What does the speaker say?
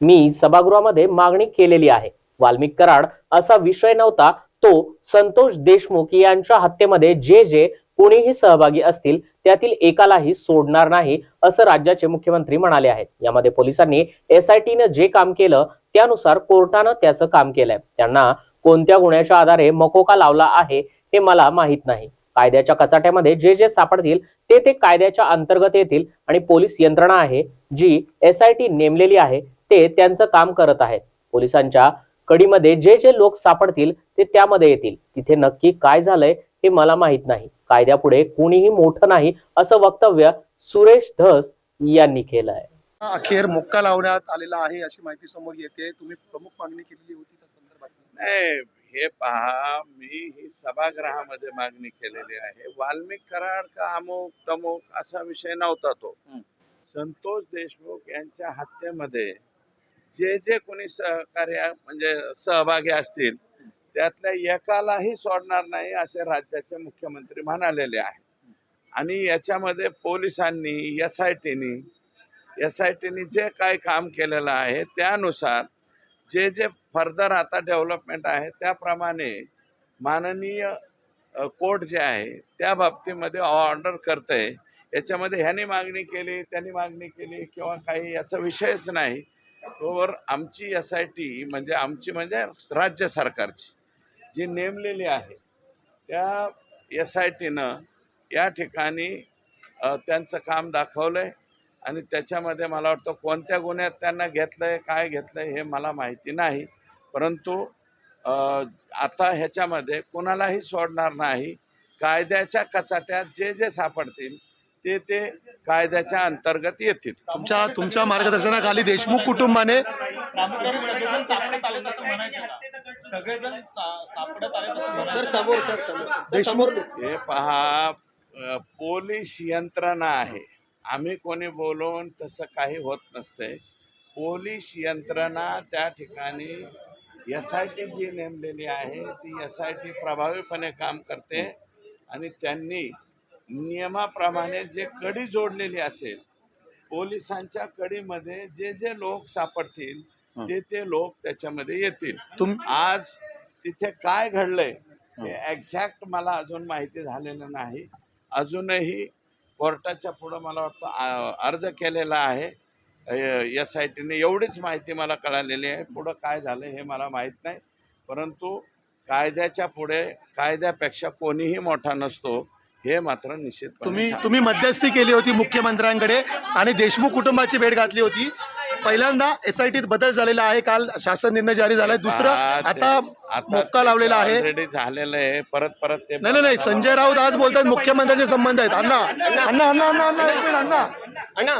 मी सभागृहामध्ये मागणी केलेली आहे. वाल्मिक कराड असा विषय नव्हता तो संतोष देशमुख यांच्या हत्येमध्ये जे जे कोणीही सहभागी असतील त्यातील एकालाही सोडणार नाही असं राज्याचे मुख्यमंत्री म्हणाले आहेत. यामध्ये पोलिसांनी एसआयटीनं जे काम केलं त्यानुसार कोर्टानं त्याचं काम केलंय. त्यांना कोणत्या गुन्ह्याच्या आधारे मकोका लावला आहे हे मला माहीत नाही. कायद्याच्या कचाट्यामध्ये जे जे सापडतील ते ते कायद्याच्या अंतर्गत येतील आणि पोलीस यंत्रणा आहे जी एस आय टी नेमलेली आहे ते त्यांचं काम करत आहेत. पोलिसांच्या कडीमध्ये जे जे लोक सापडतील ते त्यामध्ये येतील. तिथे नक्की काय झालंय हे मला माहीत नाही. कायद्यापुढे कुणीही मोठं नाही असं वक्तव्य सुरेश धस यांनी केलंय. अखेर मोक्का लावण्यात आलेला आहे अशी माहिती समोर येते. तुम्ही प्रमुख मागणी केलेली होती त्या संदर्भात? नाही हे पहा मी ही सभागृहामध्ये मागणी केलेली आहे. वाल्मिक कराड का अमुक तमुक असा विषय नव्हता तो. संतोष देशमुख यांच्या हत्येमध्ये जे जे कोणी सहकार्य म्हणजे सहभागी असतील त्यातल्या एकालाही सोडणार नाही असे राज्याचे मुख्यमंत्री म्हणालेले आहे आणि याच्यामध्ये पोलिसांनी एस आय टीनी एस आय टीनी जे काय काम केलेलं आहे त्यानुसार जे जे फर्दर आता डेव्हलपमेंट आहे त्याप्रमाणे माननीय कोर्ट जे आहे त्या बाबतीमध्ये ऑर्डर करते याच्यामध्ये ह्यानी मागणी केली त्यांनी मागणी केली किंवा काही याचा विषयच नाही. तोवर आमची एस आय टी म्हणजे आमची म्हणजे राज्य सरकारची जी नेमलेली आहे. त्या एस आय टीनं या ठिकाणी त्यांचं काम दाखवलं आहे आणि त्याच्यामध्ये मला वाटतं कोणत्या गुन्ह्यात त्यांना घेतलं आहे काय घेतलं आहे हे मला माहिती नाही. परंतु आता ह्याच्यामध्ये कोणालाही सोडणार नाही. कायद्याच्या कचाट्यात जे जे सापडतील ते ते कायद्याच्या अंतर्गत येतील. तुमच्या तुमच्या मार्गदर्शनाखाली देशमुख कुटुंबाने सर समोर सर समोर. हे पहा पोलीस यंत्रणा आहे. आम्ही कोणी बोलून तसं काही होत नसते पोलीस यंत्रणा त्या ठिकाणी एस आय टी जी नेमलेली आहे. ती एस आय टी प्रभावीपणे काम करते आणि त्यांनी नियमाप्रमाणे जे कडी जोडलेली असेल पोलिसांच्या कडीमध्ये जे जे लोक सापडतील ते ते लोक त्याच्यामध्ये येतील. तुम आज तिथे काय घडलंय हे. एक्झॅक्ट मला अजून माहिती झालेलं नाही. अजूनही कोर्टाच्या पुढं मला वाटतं अर्ज केलेला आहे. एस आय टीने एवढीच माहिती मला कळालेली आहे. पुढं काय झालं हे मला माहीत नाही. परंतु कायद्याच्या पुढे कायद्यापेक्षा कोणीही मोठा नसतो. हे मात्र निश्चितपणे तुम्ही. तुम्ही मध्यस्थी केली होती मुख्यमंत्र्यांकडे आणि देशमुख कुटुंबाची भेट घातली होती. पहिल्यांदा एस आय टीत बदल झालेला आहे. काल शासन निर्णय जारी झालाय. दुसरं आता मोक्का लावलेला आहे. झालेलं आहे. परत परत ते नाही नाही नाही. संजय राऊत आज बोलतात मुख्यमंत्र्यांचे संबंध आहेत. अण्णा अण्णा अण्णा अण्णा अण्णा. अण्णा